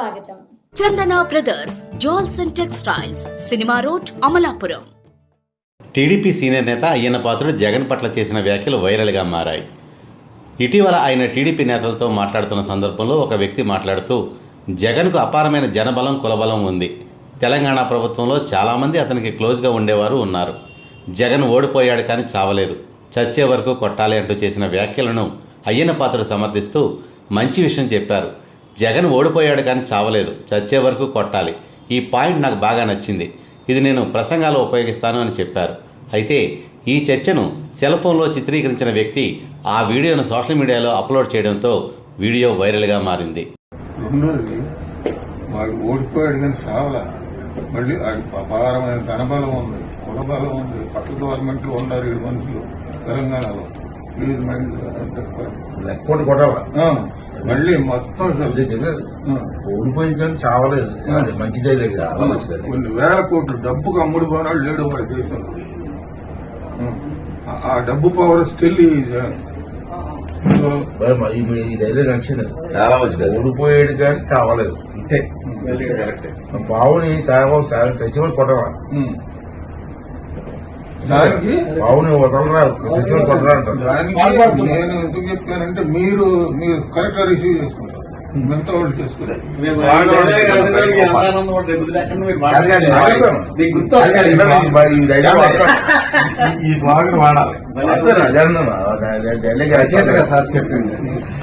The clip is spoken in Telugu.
స్వాగతం. Chandana brothers jewels and textiles cinema road Amalapuram. TDP senior నేత అయ్యన్న పాత్రుడు జగన్ పట్ల చేసిన వ్యాఖ్యలు వైరల్గా మారాయి. ఇటీవల ఆయన టీడీపీ నేతలతో మాట్లాడుతున్న సందర్భంలో ఒక వ్యక్తి మాట్లాడుతూ జగన్కు అపారమైన జనబలం కులబలం ఉంది. తెలంగాణ ప్రభుత్వంలో చాలామంది అతనికి క్లోజ్గా ఉండేవారు ఉన్నారు. జగన్ ఓడిపోయాడు కానీ చావలేదు. చచ్చే వరకు కొట్టాలి అంటూ చేసిన వ్యాఖ్యలను అయ్యన్న పాత్రుడు సమర్థిస్తూ మంచి విషయం చెప్పారు. జగన్ ఓడిపోయాడు కానీ చావలేదు. చచ్చే వరకు కొట్టాలి. ఈ పాయింట్ నాకు బాగా నచ్చింది. ఇది నేను ప్రసంగాల్లో ఉపయోగిస్తాను అని చెప్పారు. అయితే ఈ చర్చను సెల్ ఫోన్లో చిత్రీకరించిన వ్యక్తి ఆ వీడియోను సోషల్ మీడియాలో అప్లోడ్ చేయడంతో వీడియో వైరల్గా మారింది. రెండోది వాడు ఓడిపోయాడు కానీ సావలా మళ్ళీ అపారమైన ధనబలం ఉంది. కులబలం ఉంది. పక్క గవర్నమెంట్లో ఉన్నారు ఏడు మనుషులు తెలంగాణలో. ప్లీజ్ మైండ్ కొట్టాల? మళ్ళీ మొత్తం ఓడిపోయి కానీ చావలేదు. మంచిదే లేదు కొన్ని వేల కోట్లు డబ్బుకు అమ్ముడు పోనాడు లేడు వాడి దేశంలో ఆ- డబ్బు పవర్ స్టిల్ ఈ ధైర్యం నచ్చింది చాలా మంచిది ఓడిపోయాడు కానీ చావలేదు. ఇంతే. పావుని చావ చచ్చిపోయి కొట్టాల దానికి పావుని వదలరా కొట్టరా అంటారు దానికి నేను ఎందుకు చెప్పానంటే మీరు మీరు కరెక్ట్గా రిసీవ్ చేసుకుంటారు మిగతా వాళ్ళు బా- ఈ స్లోగన్ వాడాలి రాసేది. సార్ చెప్పింది